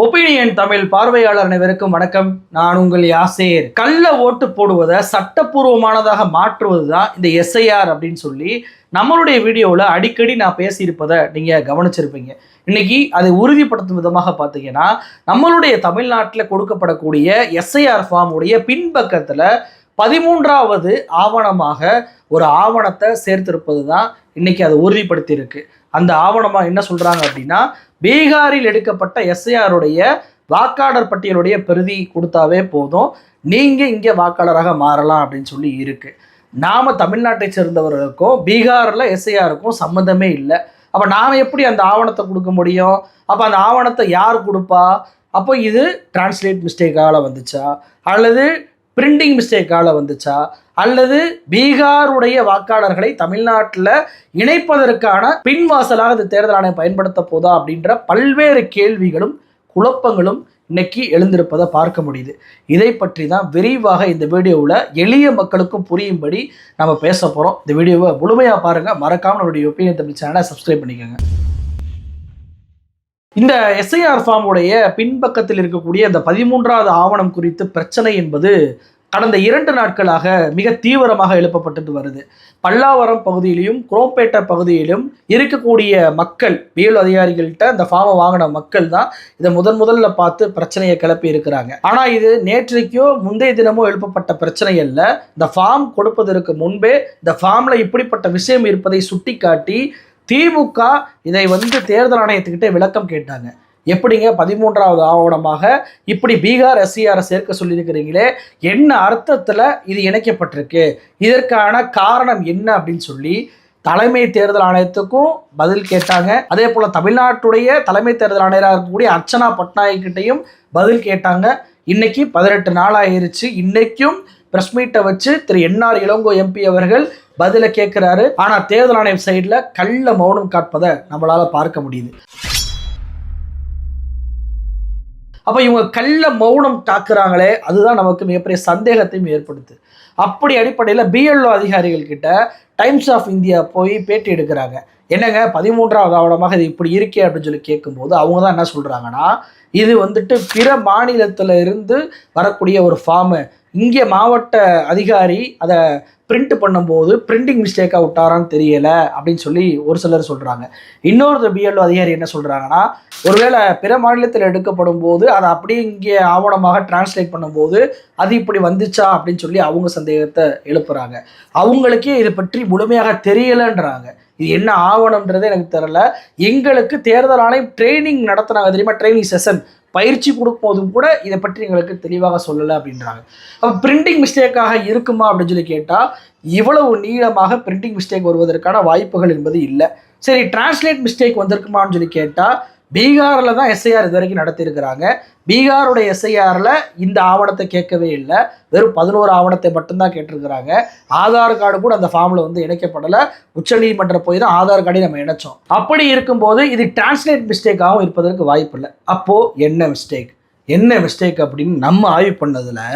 Opinion Tamil பார்வையாளர் அனைவருக்கும் வணக்கம். நான் உங்கள் யாசேர். கள்ள ஓட்டு போடுவதை சட்டப்பூர்வமானதாக மாற்றுவது தான் இந்த எஸ்ஐஆர் அப்படின்னு சொல்லி நம்மளுடைய வீடியோவில் அடிக்கடி நான் பேசியிருப்பதை நீங்கள் கவனிச்சிருப்பீங்க. இன்னைக்கு அதை உறுதிப்படுத்தும் விதமாக பார்த்தீங்கன்னா நம்மளுடைய தமிழ்நாட்டில் கொடுக்கப்படக்கூடிய எஸ்ஐஆர் ஃபார்ம் உடைய பின்பக்கத்தில் பதிமூன்றாவது ஆவணமாக ஒரு ஆவணத்தை சேர்த்திருப்பது தான் இன்னைக்கு அதை உறுதிப்படுத்தியிருக்கு. அந்த ஆவணமாக என்ன சொல்கிறாங்க அப்படின்னா பீகாரில் எடுக்கப்பட்ட எஸ்ஐஆருடைய வாக்காளர் பட்டியலுடைய பிரதி கொடுத்தாவே போதும். நீங்கள் இங்கே வாக்காளராக மாறலாம் அப்படின்னு சொல்லி இருக்குது நாம் தமிழ்நாட்டை சேர்ந்தவர்களுக்கும் பீகாரில் எஸ்ஐஆருக்கும் சம்மந்தமே இல்லை. அப்போ நாம் எப்படி அந்த ஆவணத்தை கொடுக்க முடியும்? அப்போ அந்த ஆவணத்தை யார் கொடுப்பா? அப்போ இது டிரான்ஸ்லேட் மிஸ்டேக்கால் வந்துச்சா? அல்லது பிரிண்டிங் மிஸ்டேக்கால் வந்துச்சா? அல்லது பீகாருடைய வாக்காளர்களை தமிழ்நாட்டில் இணைப்பதற்கான பின்வாசலாக இந்த தேர்தல் ஆணையம் பயன்படுத்த போதா அப்படின்ற பல்வேறு கேள்விகளும் குழப்பங்களும் இன்னைக்கு எழுந்திருப்பதை பார்க்க முடியுது. இதை பற்றி தான் விரிவாக இந்த வீடியோவில் எளிய மக்களுக்கும் புரியும்படி நம்ம பேச போகிறோம் இந்த வீடியோவை முழுமையாக பாருங்கள் மறக்காமல் நம்மளுடைய ஒப்பீனியன் தமிழ் சேனலை சப்ஸ்கிரைப் பண்ணிக்கோங்க. இந்த எஸ்ஐஆர் ஃபார்முடைய பின்பக்கத்தில் இருக்கக்கூடிய இந்த பதிமூன்றாவது ஆவணம் குறித்து பிரச்சனை என்பது கடந்த இரண்டு நாட்களாக மிக தீவிரமாக எழுப்பப்பட்டு வருது. பல்லாவரம் பகுதியிலும் குரோம்பேட்டை பகுதியிலும் இருக்கக்கூடிய மக்கள் வேலு அதிகாரிகள்கிட்ட அந்த ஃபார்மை வாங்கின மக்கள் தான் இதை முதன் முதல்ல பார்த்து பிரச்சனையை கிளப்பி இருக்கிறாங்க. ஆனால் இது நேற்றைக்கோ முந்தைய தினமோ எழுப்பப்பட்ட பிரச்சனை அல்ல. இந்த ஃபார்ம் கொடுப்பதற்கு முன்பே இந்த ஃபார்மில் இப்படிப்பட்ட விஷயம் இருப்பதை சுட்டிக்காட்டி திமுக இதை வந்து தேர்தல் ஆணையத்துக்கிட்டே விளக்கம் கேட்டாங்க. எப்படிங்க பதிமூன்றாவது ஆவணமாக இப்படி பீகார் எஸ்சிஆரை சேர்க்க சொல்லியிருக்கிறீங்களே என்ன அர்த்தத்தில் இது இணைக்கப்பட்டிருக்கு? இதற்கான காரணம் என்ன அப்படின்னு சொல்லி தலைமை தேர்தல் ஆணையத்துக்கும் பதில் கேட்டாங்க. அதே போல் தமிழ்நாட்டுடைய தலைமை தேர்தல் ஆணையராக இருக்கக்கூடிய அர்ச்சனா பட்நாயக்கிட்டையும் பதில் கேட்டாங்க. இன்னைக்கு பதினெட்டு நாள் ஆயிருச்சு. இன்னைக்கும் பிரஸ் மீட்டை வச்சு திரு என்ஆர் இளங்கோ எம்பி அவர்கள் பதிலை கேட்குறாரு. ஆனால் தேர்தல் ஆணையம் சைடில் கள்ள மௌனம் காட்பதை நம்மளால் பார்க்க முடியுது. அப்போ இவங்க கள்ள மௌனம் காக்குறாங்களே அதுதான் நமக்கு மிகப்பெரிய சந்தேகத்தையும் ஏற்படுத்து. அப்படி அடிப்படையில் பிஎல்ஓ அதிகாரிகள் கிட்ட டைம்ஸ் ஆஃப் இந்தியா போய் பேட்டி எடுக்கிறாங்க. என்னங்க பதிமூன்றாவது ஆவணமாக இது இப்படி இருக்கே அப்படின்னு சொல்லி கேட்கும்போது அவங்க தான் என்ன சொல்கிறாங்கன்னா இது வந்துட்டு பிற மாநிலத்தில் இருந்து வரக்கூடிய ஒரு ஃபார்மு இங்கே மாவட்ட அதிகாரி அதை பிரிண்ட் பண்ணும்போது பிரிண்டிங் மிஸ்டேக்காக விட்டாரான்னு தெரியலை அப்படின்னு சொல்லி ஒரு சிலர் சொல்கிறாங்க இன்னொரு பிஎல்ஓ அதிகாரி என்ன சொல்கிறாங்கன்னா ஒருவேளை பிற மாநிலத்தில் எடுக்கப்படும் போது அதை அப்படியே இங்கே ஆவணமாக டிரான்ஸ்லேட் பண்ணும்போது அது இப்படி வந்துச்சா அப்படின்னு சொல்லி அவங்க சந்தேகத்தை எழுப்புறாங்க. அவங்களுக்கே இதை பற்றி முழுமையாக தெரியலைன்றாங்க. இது என்ன ஆவணம்ன்றது எனக்கு தெரியல. எங்களுக்கு தேர்தல் ஆணையம் ட்ரைனிங் நடத்துனாங்க தெரியுமா? ட்ரைனிங் செஷன் பயிற்சி கொடுக்கும்போதும் கூட இதை பற்றி எங்களுக்கு தெளிவாக சொல்லலை அப்படின்றாங்க. அப்போ பிரிண்டிங் மிஸ்டேக்காக இருக்குமா அப்படின்னு சொல்லி கேட்டால் இவ்வளவு நீளமாக பிரிண்டிங் மிஸ்டேக் வருவதற்கான வாய்ப்புகள் என்பது இல்லை. சரி டிரான்ஸ்லேட் மிஸ்டேக் வந்திருக்குமான்னு சொல்லி கேட்டால் பீகாரில் தான் எஸ்ஐஆர் இது வரைக்கும் நடத்தியிருக்கிறாங்க. பீகாருடைய எஸ்ஐஆரில் இந்த ஆவணத்தை கேட்கவே இல்லை. வெறும் பதினோரு ஆவணத்தை மட்டும்தான் கேட்டிருக்கிறாங்க. ஆதார் கார்டு கூட அந்த ஃபார்மில் வந்து இணைக்கப்படலை. உச்சநீதிமன்றம் போய் தான் ஆதார் கார்டை நம்ம இணைச்சோம். அப்படி இருக்கும்போது இது டிரான்ஸ்லேட் மிஸ்டேக்காகவும் இருப்பதற்கு வாய்ப்பு இல்லை. அப்போது என்ன மிஸ்டேக் என்ன மிஸ்டேக் அப்படின்னு நம்ம ஆய்வு பண்ணதில்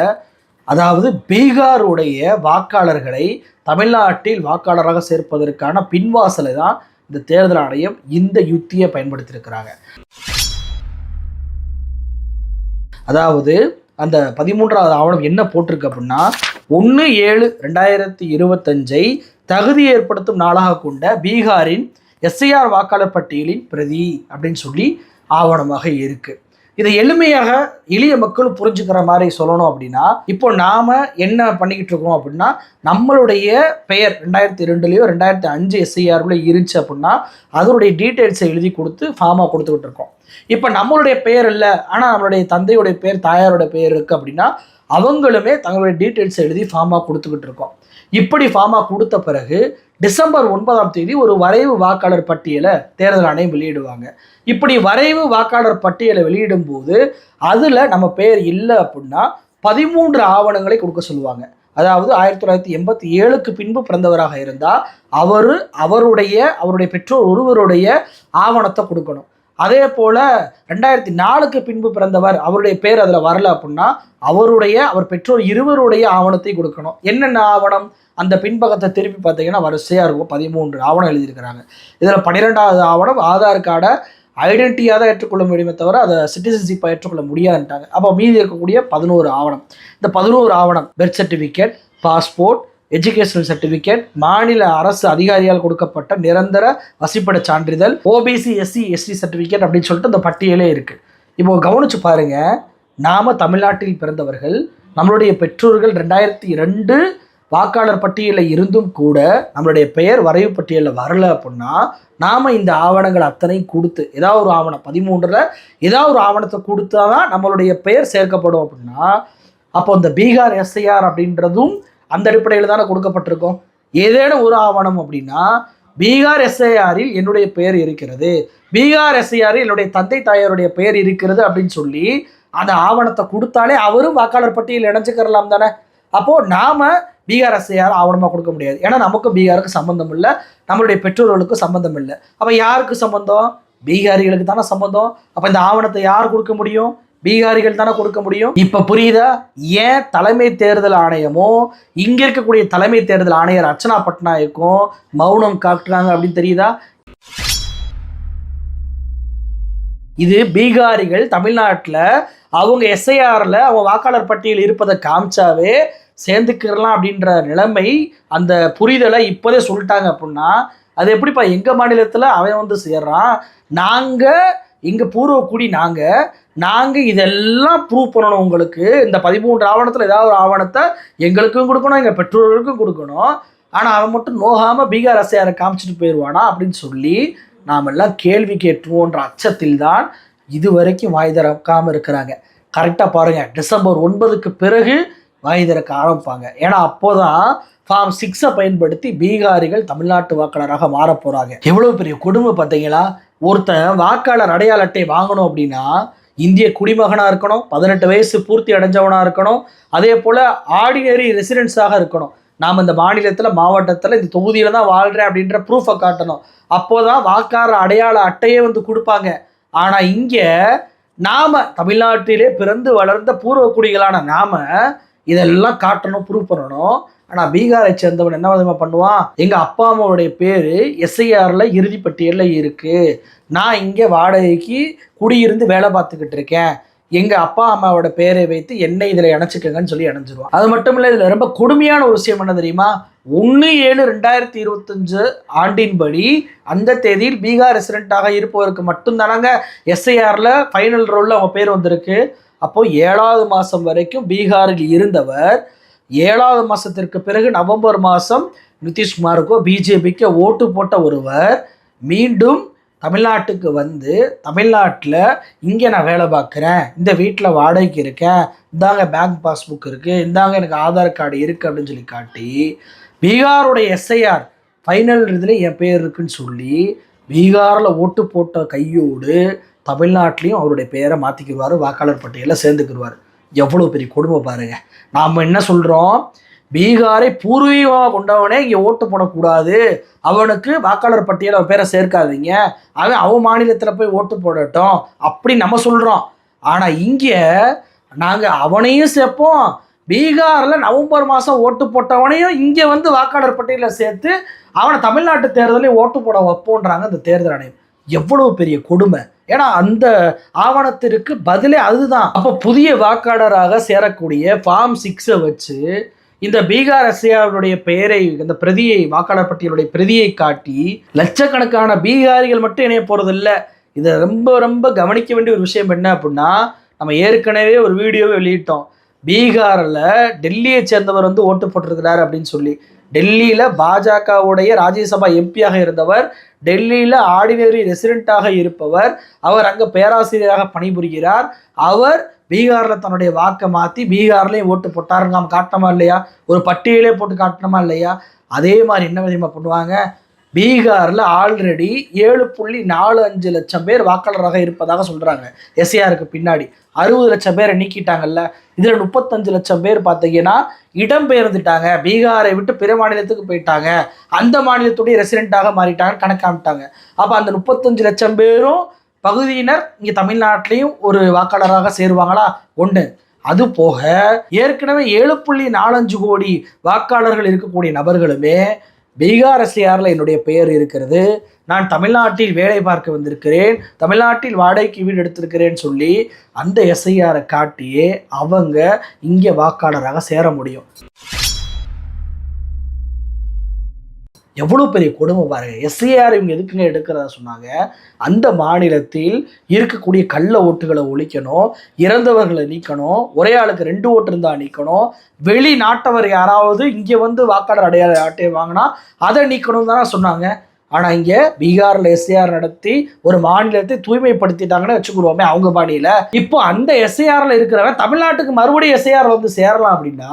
அதாவது பீகாருடைய வாக்காளர்களை தமிழ்நாட்டில் வாக்காளராக சேர்ப்பதற்கான பின்வாசலை தான் இந்த தேர்தல் ஆணையம் இந்த யுத்தியை பயன்படுத்தியிருக்கிறாங்க. அதாவது அந்த பதிமூன்றாவது ஆவணம் என்ன போட்டிருக்கு அப்படின்னா ஒன்று ஏழு ரெண்டாயிரத்தி இருபத்தஞ்சை தகுதி ஏற்படுத்தும் நாளாக கொண்ட பீகாரின் எஸ்ஐஆர் வாக்காளர் பட்டியலின் பிரதி அப்படின்னு சொல்லி ஆவணமாக இருக்குது இதை எளிமையாக எளிய மக்கள் புரிஞ்சுக்கிற மாதிரி சொல்லணும் அப்படின்னா இப்போ நாம என்ன பண்ணிக்கிட்டு இருக்கோம் அப்படின்னா நம்மளுடைய பெயர் ரெண்டாயிரத்தி ரெண்டுலேயோ ரெண்டாயிரத்தி அஞ்சு எஸ்ஐஆர்லையோ இருந்துச்சு அப்படின்னா அதனுடைய டீட்டெயில்ஸை எழுதி கொடுத்து ஃபார்மாக கொடுத்துக்கிட்டு இருக்கோம். இப்போ நம்மளுடைய பெயர் இல்லை ஆனால் நம்மளுடைய தந்தையுடைய பெயர் தாயாரோட பெயர் இருக்குது அப்படின்னா அவங்களுமே தங்களுடைய டீட்டெயில்ஸ் எழுதி ஃபார்மாக கொடுத்துக்கிட்டு இருக்கோம். இப்படி ஃபார்மாக கொடுத்த பிறகு டிசம்பர் ஒன்பதாம் தேதி ஒரு வரைவு வாக்காளர் பட்டியலை தேர்தல் ஆணையம் வெளியிடுவாங்க. இப்படி வரைவு வாக்காளர் பட்டியலை வெளியிடும் போது அதில் நம்ம பெயர் இல்லை அப்படின்னா பதிமூன்று ஆவணங்களை கொடுக்க சொல்லுவாங்க. அதாவது ஆயிரத்தி தொள்ளாயிரத்தி எண்பத்தி ஏழுக்கு பின்பு பிறந்தவராக இருந்தால் அவர் அவருடைய அவருடைய பெற்றோர் ஒருவருடைய ஆவணத்தை கொடுக்கணும். அதே போல் ரெண்டாயிரத்தி நாலுக்கு பின்பு பிறந்தவர் அவருடைய பேர் அதில் வரல அப்படின்னா அவருடைய அவர் பெற்றோர் இருவருடைய ஆவணத்தை கொடுக்கணும். என்னென்ன ஆவணம்? அந்த பின்பக்கத்தை திருப்பி பார்த்தீங்கன்னா வரிசையாக இருக்கும். பதிமூன்று ஆவணம் எழுதியிருக்கிறாங்க. இதில் பன்னிரெண்டாவது ஆவணம் ஆதார் கார்டை ஐடென்டிட்டியாக தான் ஏற்றுக்கொள்ள முடியுமே தவிர அதை சிட்டிசன்ஷிப்பை ஏற்றுக்கொள்ள முடியாதுன்ட்டாங்க. அப்போ மீதி இருக்கக்கூடிய பதினோரு ஆவணம். இந்த பதினோரு ஆவணம் birth certificate passport educational certificate மாநில அரசு அதிகாரியால் கொடுக்கப்பட்ட நிரந்தர வசிப்பட சான்றிதழ் ஓபிசி எஸ்சி எஸ்டி சர்டிஃபிகேட் அப்படின்னு சொல்லிட்டு இந்த பட்டியலே இருக்குது இப்போ கவனிச்சு பாருங்க நாம தமிழ்நாட்டில் பிறந்தவர்கள் நம்மளுடைய பெற்றோர்கள் ரெண்டாயிரத்தி ரெண்டு வாக்காளர் பட்டியலில் இருந்தும் கூட நம்மளுடைய பெயர் வரைவு பட்டியலில் வரல அப்படின்னா நாம் இந்த ஆவணங்கள் அத்தனையும் கொடுத்து ஏதாவது ஒரு ஆவணம் பதிமூன்றில் ஏதாவது ஒரு ஆவணத்தை கொடுத்தா தான் நம்மளுடைய பெயர் சேர்க்கப்படும் அப்படின்னா அப்போ இந்த பீகார் எஸ்ஐஆர் அப்படின்றதும் அந்த அடிப்படையில் தானே கொடுக்கப்பட்டிருக்கும். ஏதேனும் ஒரு ஆவணம் அப்படின்னா பீகார் எஸ்ஐஆரில் என்னுடைய பெயர் இருக்கிறது. பீகார் எஸ்ஐஆரில் என்னுடைய தந்தை தாயாருடைய பெயர் இருக்கிறது அப்படின்னு சொல்லி அந்த ஆவணத்தை கொடுத்தாலே அவரும் வாக்காளர் பட்டியலில் இணைஞ்சுக்கிறலாம் தானே. அப்போது நாம் பீகார் எஸ்ஐஆர் ஆவணமாக கொடுக்க முடியாது. ஏன்னா நமக்கும் பீகாருக்கு சம்மந்தம் இல்லை. நம்மளுடைய பெற்றோர்களுக்கும் சம்மந்தம் இல்லை. அப்போ யாருக்கு சம்மந்தம் பீகாரிகளுக்கு தானே சம்மந்தம் அப்போ இந்த ஆவணத்தை யார் கொடுக்க முடியும்? பீகாரிகள் தானே கொடுக்க முடியும்? இப்ப புரியுதா? ஏன் தலைமை தேர்தல் ஆணையமும் இங்க இருக்கக்கூடிய தலைமை தேர்தல் ஆணையர் அர்ச்சனா பட்நாயக்கும் மௌனம் காட்டுறாங்க அப்படின்னு தெரியுதா? இது பீகாரிகள் தமிழ்நாட்டில் அவங்க எஸ்ஐஆரில் அவங்க வாக்காளர் பட்டியல் இருப்பதை காமிச்சாவே சேர்ந்துக்கிறலாம் அப்படின்ற நிலைமை அந்த புரிதலை இப்போதே சொல்லிட்டாங்க அப்படின்னா அது எப்படிப்பா எங்கள் மாநிலத்தில் அவன் வந்து சேர்றான்? நாங்கள் இங்கே பூர்வக்குடி நாங்கள் நாங்கள் இதெல்லாம் ப்ரூவ் பண்ணணும் உங்களுக்கு. இந்த பதிமூன்று ஆவணத்தில் ஏதாவது ஒரு ஆவணத்தை எங்களுக்கும் கொடுக்கணும் எங்கள் பெற்றோர்களுக்கும் கொடுக்கணும். ஆனால் அவன் மட்டும் நோகாமல் பீகார் அரசியாரை காமிச்சிட்டு போயிடுவானா அப்படின்னு சொல்லி நாம் எல்லாம் கேள்வி கேட்டுருவோன்ற அச்சத்தில் தான் இது வரைக்கும் வாய் திறக்காமல் இருக்கிறாங்க. கரெக்டாக பாருங்கள் டிசம்பர் ஒன்பதுக்கு பிறகு வாய் திறக்க ஆரம்பிப்பாங்க. ஏன்னா அப்போதான் ஃபார்ம் சிக்ஸை பயன்படுத்தி பீகாரிகள் தமிழ்நாட்டு வாக்காளராக மாற போகிறாங்க எவ்வளோ பெரிய கொடுமை பார்த்தீங்களா? ஒருத்தன் வாக்காளர் அடையாள அட்டை வாங்கணும் அப்படின்னா இந்திய குடிமகனாக இருக்கணும் பதினெட்டு வயசு பூர்த்தி அடைஞ்சவனாக இருக்கணும் அதே போல் ஆர்டினரி ரெசிடென்ஸாக இருக்கணும். நாம் இந்த மாநிலத்தில் மாவட்டத்தில் இந்த தொகுதியில் தான் வாழ்கிறேன் அப்படின்ற ப்ரூஃபை காட்டணும். அப்போ தான் வாக்காளர் அடையாள அட்டையே வந்து கொடுப்பாங்க. ஆனால் இங்கே நாம் தமிழ்நாட்டிலே பிறந்து வளர்ந்த பூர்வக்குடிகளான நாம் இதெல்லாம் காட்டணும் ப்ரூவ் பண்ணணும். ஆனால் பீகாரை சேர்ந்தவன் என்ன விதமாக பண்ணுவான்? எங்கள் அப்பா அம்மாவுடைய பேர் எஸ்ஐஆரில் இறுதி பட்டியலில் இருக்குது நான் இங்கே வாடகைக்கு குடியிருந்து வேலை பார்த்துக்கிட்டு இருக்கேன். எங்கள் அப்பா அம்மாவோட பேரை வைத்து என்னை இதில் இணைச்சிக்கங்கன்னு சொல்லி இணைஞ்சிருவான். அது மட்டும் இல்லை இதில் ரொம்ப கொடுமையான ஒரு விஷயம் என்ன தெரியுமா? ஒன்று ஏழு ரெண்டாயிரத்தி இருபத்தஞ்சு ஆண்டின்படி அந்த தேதியில் பீகார் ரெசிடெண்ட்டாக இருப்பவருக்கு மட்டும்தானாங்க எஸ்ஐஆரில் ஃபைனல் ரோலில் அவங்க பேர் வந்திருக்கு. அப்போது ஏழாவது மாதம் வரைக்கும் பீகாரில் இருந்தவர் ஏழாவது மாதத்திற்கு பிறகு நவம்பர் மாதம் நிதிஷ்குமாருக்கோ பிஜேபிக்கோ ஓட்டு போட்ட ஒருவர் மீண்டும் தமிழ்நாட்டுக்கு வந்து தமிழ்நாட்டில் இங்கே நான் வேலை பார்க்குறேன் இந்த வீட்டில் வாடகைக்கு இருக்கேன் இந்தாங்க பேங்க் பாஸ்புக் இருக்குது இந்தாங்க எனக்கு ஆதார் கார்டு இருக்குது அப்படின்னு சொல்லி காட்டி பீகாருடைய எஸ்ஐஆர் ஃபைனல் இதில் என் பேர் இருக்குன்னு சொல்லி பீகாரில் ஓட்டு போட்ட கையோடு தமிழ்நாட்டிலையும் அவருடைய பெயரை மாற்றிக்கிடுவார் வாக்காளர் பட்டியலில் சேர்ந்துக்கிடுவார். எவ்வளோ பெரிய கொடுமை பாருங்கள் நாம் என்ன சொல்கிறோம் பீகாரை பூர்வீகமாக கொண்டவனே இங்கே ஓட்டு போடக்கூடாது. அவனுக்கு வாக்காளர் பட்டியல் அவன் பேரை சேர்க்காதீங்க. அவன் அவன் மாநிலத்தில் போய் ஓட்டு போடட்டும். அப்படி நம்ம சொல்கிறோம் ஆனால் இங்கே நாங்கள் அவனையும் சேர்ப்போம். பீகாரில் நவம்பர் மாதம் ஓட்டு போட்டவனையும் இங்கே வந்து வாக்காளர் பட்டியலில் சேர்த்து அவனை தமிழ்நாட்டு தேர்தலையும் ஓட்டு போட வைப்போன்றாங்க இந்த தேர்தல் ஆணையம். எவ்வளவு பெரிய கொடுமை. ஏன்னா அந்த ஆவணத்திற்கு பதிலே அதுதான். அப்போ புதிய வாக்காளராக சேரக்கூடிய ஃபார்ம் சிக்ஸை வச்சு இந்த பீகார் எஸ்ஐஆருடைய பெயரை இந்த பிரதியை வாக்காளர் பட்டியலுடைய பிரதியை காட்டி லட்சக்கணக்கான பீகாரிகள் மட்டும் இணைய போகிறதில்ல இதை ரொம்ப ரொம்ப கவனிக்க வேண்டிய ஒரு விஷயம் என்ன அப்படின்னா நம்ம ஏற்கனவே ஒரு வீடியோவை வெளியிட்டோம். பீகாரில் டெல்லியை சேர்ந்தவர் வந்து ஓட்டு போட்டிருக்கிறார் அப்படின்னு சொல்லி. டெல்லியில் பாஜகவுடைய ராஜ்யசபா எம்பியாக இருந்தவர் டெல்லியில் ஆர்டினரி ரெசிடென்ட்டாக இருப்பவர் அவர் அங்கே பேராசிரியராக பணிபுரிகிறார். அவர் பீகாரில் தன்னுடைய வாக்கை மாற்றி பீகார்லேயும் ஓட்டு போட்டாருங்க நாம் காட்டணுமா இல்லையா? ஒரு பட்டியலே போட்டு காட்டணுமா இல்லையா? அதே மாதிரி என்ன விதமாக பண்ணுவாங்க? பீகாரில் ஆல்ரெடி ஏழு புள்ளி நாலு அஞ்சு லட்சம் பேர் வாக்காளராக இருப்பதாக சொல்கிறாங்க எஸ்ஏஆருக்கு பின்னாடி. அறுபது லட்சம் பேரை நீக்கிட்டாங்கல்ல. இதில் முப்பத்தஞ்சு லட்சம் பேர் பார்த்தீங்கன்னா இடம்பெயர்ந்துட்டாங்க. பீகாரை விட்டு பிற மாநிலத்துக்கு போயிட்டாங்க. அந்த மாநிலத்துடைய ரெசிடெண்ட்டாக மாறிட்டாங்க கணக்காமிட்டாங்க அப்போ அந்த முப்பத்தஞ்சு லட்சம் பேரும் பகுதியினர் இங்கே தமிழ்நாட்டிலையும் ஒரு வாக்காளராக சேருவாங்களா? ஒன்று அது போக ஏற்கனவே ஏழு புள்ளி நாலஞ்சு கோடி வாக்காளர்கள் இருக்கக்கூடிய நபர்களுமே பீகார் எஸ்ஏஆரில் என்னுடைய பெயர் இருக்கிறது? நான் தமிழ்நாட்டில் வேலை பார்க்க வந்திருக்கிறேன். தமிழ்நாட்டில் வாடகைக்கு வீடு எடுத்திருக்கிறேன்னு சொல்லி அந்த எஸ்ஐஆரை காட்டியே அவங்க இங்கே வாக்காளராக சேர முடியும். எவ்வளோ பெரிய கொடுமை பாருங்கள் எஸ்ஏஆர் இவங்க எதுக்குங்க எடுக்கிறதா சொன்னாங்க? அந்த மாநிலத்தில் இருக்கக்கூடிய கள்ள ஓட்டுகளை ஒழிக்கணும் இறந்தவர்களை நீக்கணும் ஒரே ஆளுக்கு ரெண்டு ஓட்டு இருந்தால் நீக்கணும் வெளிநாட்டவர் யாராவது இங்கே வந்து வாக்காளர் அடையாள அட்டையை வாங்கினா அதை நீக்கணும் தானே சொன்னாங்க. ஆனால் இங்கே பீகாரில் எஸ்ஏஆர் நடத்தி ஒரு மாநிலத்தை தூய்மைப்படுத்திட்டாங்கன்னு வச்சுக்கிடுவோமே அவங்க பாணியில். இப்போ அந்த எஸ்ஏஆரில் இருக்கிறவன் தமிழ்நாட்டுக்கு மறுபடியும் எஸ்ஏஆர் வந்து சேரலாம் அப்படின்னா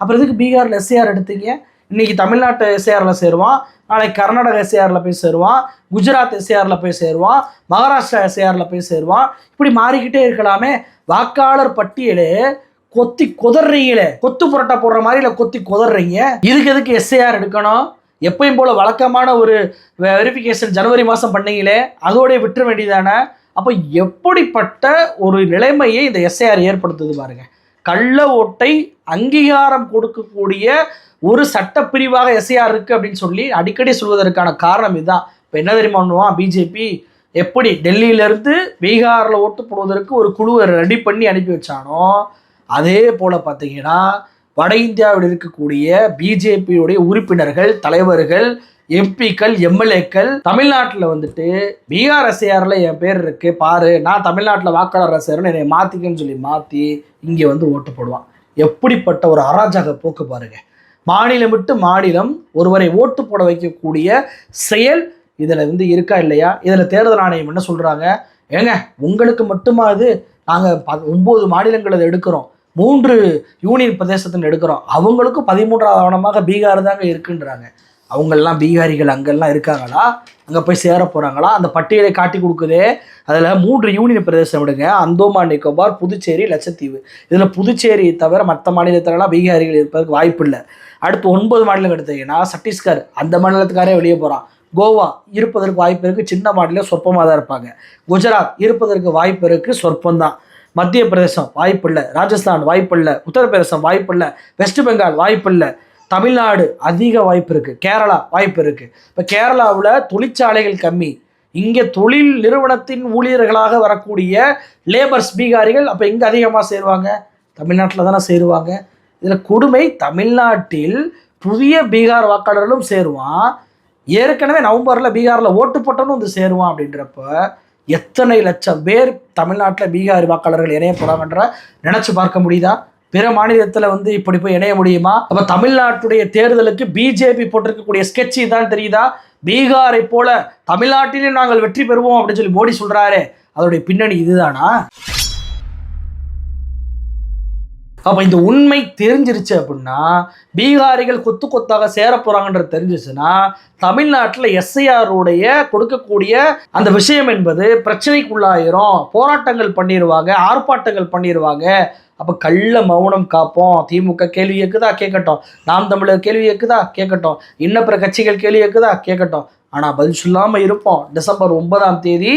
அப்புறம் எதுக்கு பீகாரில் எஸ்ஏஆர் எடுத்தீங்க? இன்னைக்கு தமிழ்நாட்டு எஸ்ஏஆரில் சேருவான். நாளைக்கு கர்நாடக எஸ்ஏஆரில் போய் சேருவான். குஜராத் எஸ்ஏஆரில் போய் சேருவான். மகாராஷ்டிரா எஸ்ஏஆரில் போய் சேருவான். இப்படி மாறிக்கிட்டே இருக்கலாமே. வாக்காளர் பட்டியலே கொத்தி குதறீங்களே கொத்து புரட்டா போடுற மாதிரி இல்லை கொத்தி குதறீங்க இதுக்கு எதுக்கு எஸ்ஏஆர் எடுக்கணும்? எப்பயும் போல வழக்கமான ஒரு வெரிஃபிகேஷன் ஜனவரி மாதம் பண்ணீங்களே. அதோடய விட்டுற வேண்டியதானே? அப்போ எப்படிப்பட்ட ஒரு நிலைமையை இந்த எஸ்ஏஆர் ஏற்படுத்துது பாருங்கள் கள்ள ஓட்டை அங்கீகாரம் கொடுக்கக்கூடிய ஒரு சட்டப்பிரிவாக எஸ்ஐஆர் இருக்கு அப்படின்னு சொல்லி அடிக்கடி சொல்வதற்கான காரணம் இதுதான். இப்போ என்ன தெரியுமா பண்ணுவான் பிஜேபி எப்படி டெல்லியிலேருந்து பீகாரில் ஓட்டு போடுவதற்கு ஒரு குழுவை ரெடி பண்ணி அனுப்பி வச்சானோ அதே போல் பார்த்தீங்கன்னா வட இந்தியாவில் இருக்கக்கூடிய பிஜேபியுடைய உறுப்பினர்கள் தலைவர்கள் எம்பிக்கள் எம்எல்ஏக்கள் தமிழ்நாட்டில் வந்துட்டு பீகார் எஸ்ஐஆரில் என் பேர் இருக்கு பாரு நான் தமிழ்நாட்டில் வாக்காளர் எஸ்ஏஆர்னு என்னை மாற்றிக்கன்னு சொல்லி மாற்றி இங்கே வந்து ஓட்டு போடுவான். எப்படிப்பட்ட ஒரு அராஜக போக்கு பாருங்க. மாநிலம் விட்டு மாநிலம் ஒருவரை ஓட்டு போட வைக்கக்கூடிய செயல் இதில் வந்து இருக்கா இல்லையா? இதில் தேர்தல் ஆணையம் என்ன சொல்கிறாங்க ஏங்க உங்களுக்கு மட்டுமா இது? நாங்கள் ப ஒம்பது மாநிலங்கள் அதை எடுக்கிறோம். மூன்று யூனியன் பிரதேசத்தில் எடுக்கிறோம். அவங்களுக்கும் பதிமூன்றாவது ஆவணமாக பீகார் தாங்க இருக்குன்றாங்க. அவங்கெல்லாம் பீகாரிகள் அங்கெல்லாம் இருக்காங்களா? அங்கே போய் சேர போகிறாங்களா அந்த பட்டியலை காட்டி கொடுக்குது. அதில் மூன்று யூனியன் பிரதேசம் விடுங்க. அந்தோமான் நிக்கோபார் புதுச்சேரி லட்சத்தீவு. இதில் புதுச்சேரி தவிர மற்ற மாநிலத்திலலாம் பீகாரிகள் இருப்பதற்கு வாய்ப்பு இல்லை. அடுத்து ஒன்பது மாநிலம் எடுத்தீங்கன்னா சத்தீஸ்கர் அந்த மாநிலத்துக்காரே வெளியே போகிறான் கோவா இருப்பதற்கு வாய்ப்பு இருக்குது சின்ன மாநிலம் சொற்பமாக தான் இருப்பாங்க. குஜராத் இருப்பதற்கு வாய்ப்பு இருக்குது சொற்பந்தான் மத்திய பிரதேசம் வாய்ப்பு இல்லை. ராஜஸ்தான் வாய்ப்பு இல்லை. உத்தரப்பிரதேசம் வாய்ப்பு இல்லை. வெஸ்ட் பெங்கால் வாய்ப்பு இல்லை. தமிழ்நாடு அதிக வாய்ப்பு இருக்குது கேரளா வாய்ப்பு இருக்குது இப்போ கேரளாவில் தொழிற்சாலைகள் கம்மி. இங்கே தொழில் நிறுவனத்தின் ஊழியர்களாக வரக்கூடிய லேபர்ஸ் பீகாரிகள் அப்போ எங்கே அதிகமாக சேருவாங்க? தமிழ்நாட்டில் தானே சேருவாங்க. இதில் கொடுமை தமிழ்நாட்டில் புதிய பீகார் வாக்காளர்களும் சேருவான். ஏற்கனவே நவம்பரில் பீகாரில் ஓட்டு போட்டவனும் வந்து சேருவான் அப்படின்றப்ப எத்தனை லட்சம் பேர் தமிழ்நாட்டில் பீகார் வாக்காளர்கள் இணைய போகிறாங்கன்ற நினச்சி பார்க்க முடியுதா? பிற மாநிலத்தில் வந்து இப்படி போய் இணைய முடியுமா? அப்போ தமிழ்நாட்டுடைய தேர்தலுக்கு பிஜேபி போட்டிருக்கக்கூடிய ஸ்கெட்ச் தான் தெரியுதா? பீகாரை போல தமிழ்நாட்டிலே நாங்கள் வெற்றி பெறுவோம் அப்படின்னு சொல்லி மோடி சொல்கிறாரு அதோடைய பின்னணி இதுதானா? அப்போ இந்த உண்மை தெரிஞ்சிருச்சு அப்படின்னா பீகாரிகள் கொத்து கொத்தாக சேர போகிறாங்கன்றது தெரிஞ்சிச்சுன்னா தமிழ்நாட்டில் எஸ்ஐஆருடைய கொடுக்கக்கூடிய அந்த விஷயம் என்பது பிரச்சனைக்குள்ளாயிரும். போராட்டங்கள் பண்ணிடுவாங்க ஆர்ப்பாட்டங்கள் பண்ணிடுவாங்க அப்போ கள்ள மௌனம் காப்போம். திமுக கேள்வி கேட்குதா? கேட்கட்டும். நாம் தமிழர் கேள்வி கேட்குதா? கேட்கட்டும். இன்ன பிற கட்சிகள் கேள்வி கேட்குதா? கேட்கட்டும். ஆனால் பதில் சொல்லாமல் இருப்போம். டிசம்பர் ஒன்பதாம் தேதி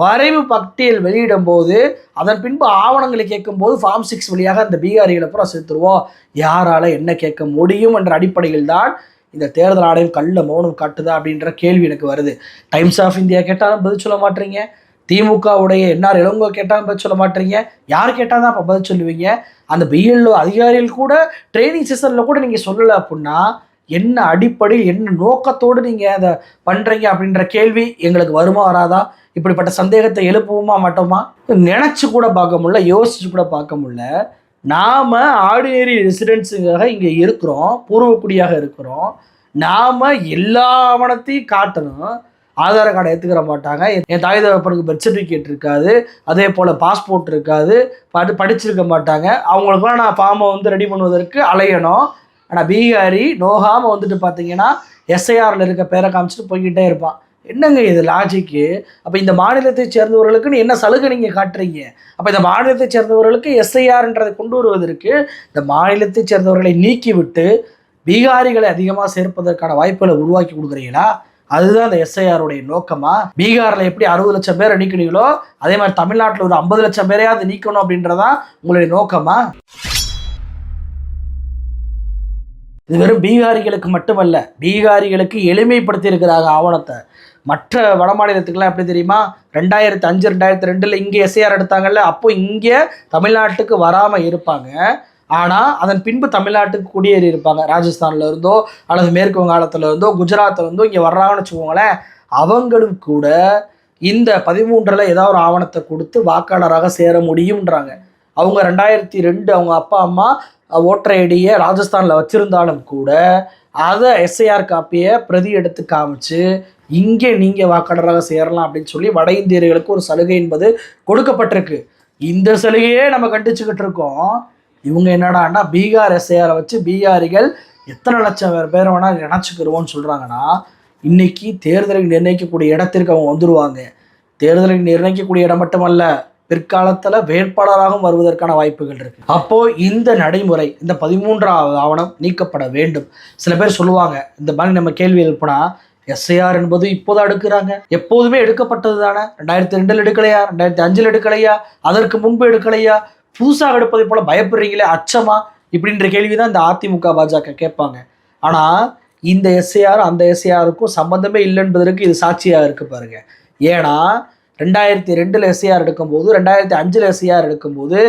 வரைவு பட்டியல் வெளியிடும் போது அதன் பின்பு ஆவணங்களை கேட்கும்போது ஃபார்ம் சிக்ஸ் வழியாக அந்த பீகாரிகளை பூரா சேர்த்துருவோம். யாரால் என்ன கேட்க முடியும் என்ற அடிப்படையில் தான் இந்த தேர்தல் ஆணையம் கள்ள மௌனம் காட்டுதா அப்படின்ற கேள்வி எனக்கு வருது. டைம்ஸ் ஆஃப் இந்தியா கேட்டாலும் பதில் சொல்ல மாட்டீங்க. திமுகவுடைய என்ஆர் இளங்கோ கேட்டாலும் பதில் சொல்ல மாட்டீங்க. யார் கேட்டால் தான் அப்போ பதில் சொல்லுவீங்க? அந்த பிஎல்ஓ அதிகாரிகள் கூட ட்ரைனிங் செஷனில் கூட நீங்கள் சொல்லலை அப்படின்னா என்ன அடிப்படையில் என்ன நோக்கத்தோடு நீங்கள் அதை பண்ணுறீங்க அப்படின்ற கேள்வி எங்களுக்கு வருமா வராதா? இப்படிப்பட்ட சந்தேகத்தை எழுப்புவோமா மாட்டோமா? நினச்சி கூட பார்க்க முடியல யோசிச்சு கூட பார்க்க முடியல. நாம் ஆர்டினரி ரெசிடென்ஸுக்காக இங்கே இருக்கிறோம் பூர்வக்குடியாக இருக்கிறோம். நாம் எல்லா ஆவணத்தையும் காட்டணும். ஆதார் கார்டை ஏற்றுக்கிற மாட்டாங்க. என் தாய் தகப்பனுக்கு பர்த் சர்டிஃபிகேட் இருக்காது. அதே போல் பாஸ்போர்ட் இருக்காது. படி படிச்சிருக்க மாட்டாங்க. அவங்களுக்குலாம் நான் ஃபார்மை வந்து ரெடி பண்ணுவதற்கு அலையணும். ஆனால் பீகாரி நோகாமல் வந்துட்டு பார்த்தீங்கன்னா எஸ்ஐஆரில் இருக்க பேரை காமிச்சிட்டு போய்கிட்டே இருப்பான். என்னங்க இது லாஜிக்கு அப்போ இந்த மாநிலத்தை சேர்ந்தவர்களுக்குன்னு என்ன சலுகை நீங்கள் காட்டுறீங்க? அப்போ இந்த மாநிலத்தை சேர்ந்தவர்களுக்கு எஸ்ஐஆர்ன்றதை கொண்டு வருவதற்கு இந்த மாநிலத்தை சேர்ந்தவர்களை நீக்கிவிட்டு பீகாரிகளை அதிகமாக சேர்ப்பதற்கான வாய்ப்புகளை உருவாக்கி கொடுக்குறீங்களா? அதுதான் அந்த எஸ்ஐஆருடைய நோக்கமா? பீகாரில் எப்படி அறுபது லட்சம் பேரை நீக்கினீங்களோ அதே மாதிரி தமிழ்நாட்டில் ஒரு ஐம்பது லட்சம் பேரையாவது நீக்கணும் அப்படின்றதான் உங்களுடைய நோக்கமா? இது வெறும் பீகாரிகளுக்கு மட்டுமல்ல பீகாரிகளுக்கு எளிமைப்படுத்தி இருக்கிறாங்க ஆவணத்தை. மற்ற வட மாநிலத்துக்கெல்லாம் எப்படி தெரியுமா? ரெண்டாயிரத்தி அஞ்சு ரெண்டாயிரத்தி ரெண்டில் இங்கே எஸ்ஏஆர் எடுத்தாங்கல்ல அப்போ இங்கே தமிழ்நாட்டுக்கு வராமல் இருப்பாங்க. ஆனால் அதன் பின்பு தமிழ்நாட்டுக்கு குடியேறி இருப்பாங்க. ராஜஸ்தான்ல இருந்தோ அல்லது மேற்கு வங்காளத்துல இருந்தோ குஜராத்தில் இருந்தோ இங்கே வர்றாங்கன்னு வச்சுக்கோங்களேன் அவங்களும் கூட இந்த பதிமூன்றில் ஏதாவது ஒரு ஆவணத்தை கொடுத்து வாக்காளராக சேர முடியுன்றாங்க அவங்க ரெண்டாயிரத்தி ரெண்டு அவங்க அப்பா அம்மா ஓட்டர் ஐடியை ராஜஸ்தானில் வச்சுருந்தாலும் கூட அதை எஸ்ஐஆர் காப்பியை பிரதி எடுத்து காமிச்சு இங்கே நீங்கள் வாக்காளராக சேரலாம் அப்படின்னு சொல்லி வட இந்தியர்களுக்கு ஒரு சலுகை என்பது கொடுக்கப்பட்டிருக்கு. இந்த சலுகையே நம்ம கண்டிச்சுக்கிட்டு இருக்கோம். இவங்க என்னடான்னா பீகார் எஸ்ஐஆரை வச்சு பீகாரிகள் எத்தனை லட்சம் பேர் வேணால் நினச்சிக்கிருவோன்னு சொல்கிறாங்கன்னா இன்றைக்கி தேர்தலை நிர்ணயிக்கக்கூடிய இடத்திற்கு அவங்க வந்துடுவாங்க தேர்தலை நிர்ணயிக்கக்கூடிய இடம் மட்டுமல்ல பிற்காலத்தில் வேட்பாளராகவும் வருவதற்கான வாய்ப்புகள் இருக்கு. அப்போ இந்த நடைமுறை இந்த பதிமூன்றாவது ஆவணம் நீக்கப்பட வேண்டும். சில பேர் சொல்லுவாங்க இந்த மாதிரி நம்ம கேள்வி எழுப்பினா எஸ்ஐஆர் என்பது இப்போதான் எடுக்கிறாங்க. எப்போதுமே எடுக்கப்பட்டது தானே? ரெண்டாயிரத்தி ரெண்டில் எடுக்கலையா? ரெண்டாயிரத்தி அஞ்சில் எடுக்கலையா? அதற்கு முன்பு எடுக்கலையா? புதுசாக எடுப்பதை போல பயப்படுறீங்களே அச்சமா? இப்படின்ற கேள்வி தான் இந்த அதிமுக பாஜக கேட்பாங்க. ஆனால் இந்த எஸ்ஐஆர் அந்த எஸ்ஐஆருக்கும் சம்மந்தமே இல்லை என்பதற்கு இது சாட்சியாக இருக்கு பாருங்க. ஏன்னா ரெண்டாயிரத்தி ரெண்டில் எஸ்ஐஆர் எடுக்கும்போது ரெண்டாயிரத்தி அஞ்சில் எஸ்ஐஆர் எடுக்கும்போது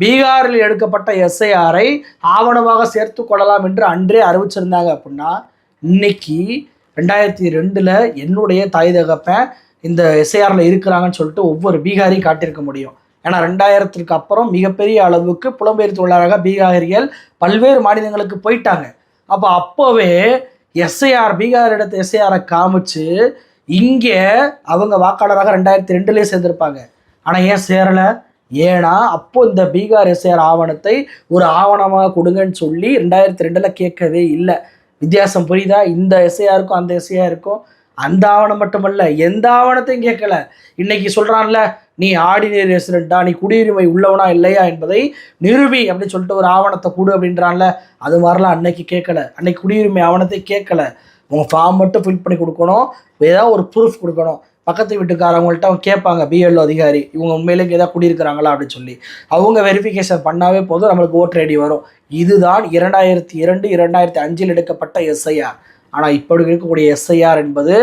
பீகாரில் எடுக்கப்பட்ட எஸ்ஐஆரை ஆவணமாக சேர்த்து கொள்ளலாம் என்று அன்றே அறிவிச்சிருந்தாங்க அப்படின்னா இன்னைக்கு ரெண்டாயிரத்தி ரெண்டில் என்னுடைய தாய் தகப்பன் இந்த எஸ்ஐஆரில் இருக்கிறாங்கன்னு சொல்லிட்டு ஒவ்வொரு பீகாரையும் காட்டியிருக்க முடியும். ஏன்னா ரெண்டாயிரத்திற்கு அப்புறம் மிகப்பெரிய அளவுக்கு புலம்பெயர் தொழிலாளராக பீகாரிகள் பல்வேறு மாநிலங்களுக்கு போயிட்டாங்க. அப்போ அப்போவே எஸ்ஐஆர் பீகார் எடுத்த எஸ்ஐஆரை காமிச்சு இங்கே அவங்க வாக்காளராக ரெண்டாயிரத்தி ரெண்டுலேயே சேர்ந்திருப்பாங்க. ஆனால் ஏன் சேரலை? ஏன்னா அப்போ இந்த பீகார் எஸ்ஆர் ஆவணத்தை ஒரு ஆவணமாக கொடுங்கன்னு சொல்லி ரெண்டாயிரத்தி ரெண்டில் கேட்கவே இல்லை. வித்தியாசம் புரியுதா? இந்த எஸ்ஐஆருக்கும் அந்த எஸ்ஐஆருக்கும் அந்த ஆவணம் மட்டுமல்ல எந்த ஆவணத்தையும் கேட்கல. இன்னைக்கு சொல்கிறான்ல நீ ஆர்டினரி ரெசிடென்ட்டா நீ குடியுரிமை உள்ளவனா இல்லையா என்பதை நிரூபி அப்படின்னு சொல்லிட்டு ஒரு ஆவணத்தை கொடு அப்படின்றான்ல. அது மாதிரிலாம் அன்னைக்கு கேட்கல. அன்னைக்கு குடியுரிமை ஆவணத்தை கேட்கல. உங்கள் ஃபார்ம் மட்டும் ஃபில் பண்ணி கொடுக்கணும். ஏதாவது ஒரு ப்ரூஃப் கொடுக்கணும். பக்கத்து வீட்டுக்காரவங்கள்ட்ட அவங்க கேட்பாங்க பிஎல்ஓ அதிகாரி இவங்க உண்மையிலே இங்கே ஏதாவது குடியிருக்கிறாங்களா அப்படின்னு சொல்லி. அவங்க வெரிஃபிகேஷன் பண்ணாவே போதும் நம்மளுக்கு ஓட்டர் ஐடி வரும். இதுதான் இரண்டாயிரத்தி இரண்டு இரண்டாயிரத்தி அஞ்சில் எடுக்கப்பட்ட எஸ்ஐஆர் ஆனால் இப்படி இருக்கக்கூடிய எஸ்ஐஆர் என்பது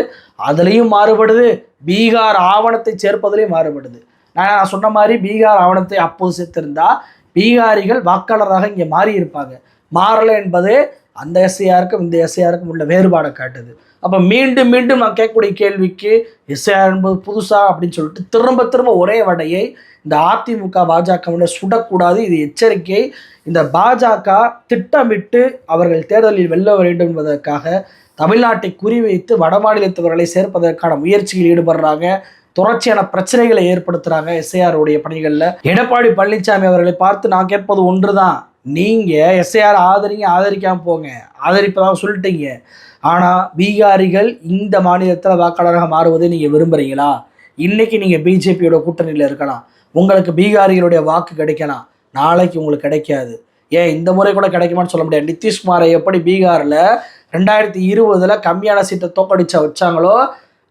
அதுலேயும் மாறுபடுது பீகார் ஆவணத்தை சேர்ப்பதிலையும் மாறுபடுது. நான் சொன்ன மாதிரி பீகார் ஆவணத்தை அப்போது சேர்த்திருந்தா பீகாரிகள் வாக்காளராக இங்கே மாறி இருப்பாங்க மாறலை என்பது அந்த எஸ்ஐஆருக்கும் இந்த எஸ்ஐஆருக்கும் உள்ள வேறுபாடை காட்டுது. அப்போ மீண்டும் மீண்டும் நான் கேட்கக்கூடிய கேள்விக்கு எஸ்ஐஆர் என்பது புதுசா அப்படின்னு சொல்லிட்டு திரும்ப திரும்ப ஒரே வடையை இந்த அதிமுக பாஜக சுடக்கூடாது. இது எச்சரிக்கை. இந்த பாஜக திட்டமிட்டு அவர்கள் தேர்தலில் வெல்ல வேண்டும் என்பதற்காக தமிழ்நாட்டை குறிவைத்து வடமாநிலத்தவர்களை சேர்ப்பதற்கான முயற்சியில் ஈடுபடுறாங்க. தொடர்ச்சியான பிரச்சனைகளை ஏற்படுத்துகிறாங்க எஸ்ஐஆருடைய பணிகளில். எடப்பாடி பழனிசாமி அவர்களை பார்த்து நான் கேட்பது ஒன்று தான் நீங்கள் எஸ்ஐஆர் ஆதரிங்க ஆதரிக்காமல் போங்க. ஆதரிப்பதாக சொல்லிட்டீங்க. ஆனால் பீகாரிகள் இந்த மாநிலத்தில் வாக்காளராக மாறுவதை நீங்கள் விரும்புகிறீங்களா இன்றைக்கி நீங்கள் பிஜேபியோட கூட்டணியில் இருக்கலாம். உங்களுக்கு பீகாரிகளுடைய வாக்கு கிடைக்கலாம். நாளைக்கு உங்களுக்கு கிடைக்காது. ஏன் இந்த முறை கூட கிடைக்குமான்னு சொல்ல முடியாது. நிதிஷ்குமாரை எப்படி பீகாரில் ரெண்டாயிரத்தி இருபதில் கம்மியான சீட்டை தோக்கடிச்ச வச்சாங்களோ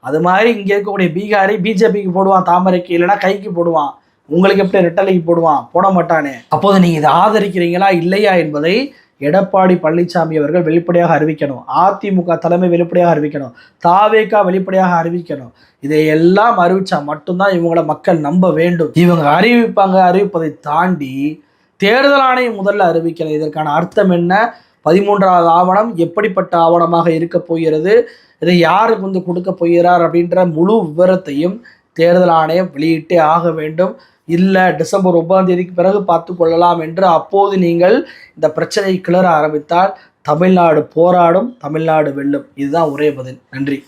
அது மாதிரி இங்கே இருக்கக்கூடிய பீகாரி பிஜேபிக்கு போடுவான். தாமரைக்கு இல்லைன்னா கைக்கு போடுவான். உங்களுக்கு எப்படி ரெட்டலைக்கு போடுவான்? போட மாட்டானே. அப்போது நீங்கள் இதை ஆதரிக்கிறீங்களா? இல்லையா என்பதை எடப்பாடி பழனிசாமி அவர்கள் வெளிப்படையாக அறிவிக்கணும். அதிமுக தலைமை வெளிப்படையாக அறிவிக்கணும். தாவேக்கா வெளிப்படையாக அறிவிக்கணும். இதையெல்லாம் அறிவிச்சா மட்டும்தான் இவங்கள மக்கள் நம்ப வேண்டும். இவங்க அறிவிப்பாங்க அறிவிப்பதை தாண்டி தேர்தல் ஆணையம் முதல்ல அறிவிக்கணும் இதற்கான அர்த்தம் என்ன? பதிமூன்றாவது ஆவணம் எப்படிப்பட்ட ஆவணமாக இருக்க போகிறது? இதை யாருக்கு வந்து கொடுக்க போகிறார் அப்படின்ற முழு விவரத்தையும் தேர்தல் ஆணையம் வெளியிட்டே ஆக வேண்டும். இல்லை டிசம்பர் ஒன்பதாம் தேதிக்கு பிறகு பார்த்து கொள்ளலாம் என்று அப்போது நீங்கள் இந்த பிரச்சனையை கிளற ஆரம்பித்தால் தமிழ்நாடு போராடும் தமிழ்நாடு வெல்லும். இதுதான் ஒரே பதில். நன்றி.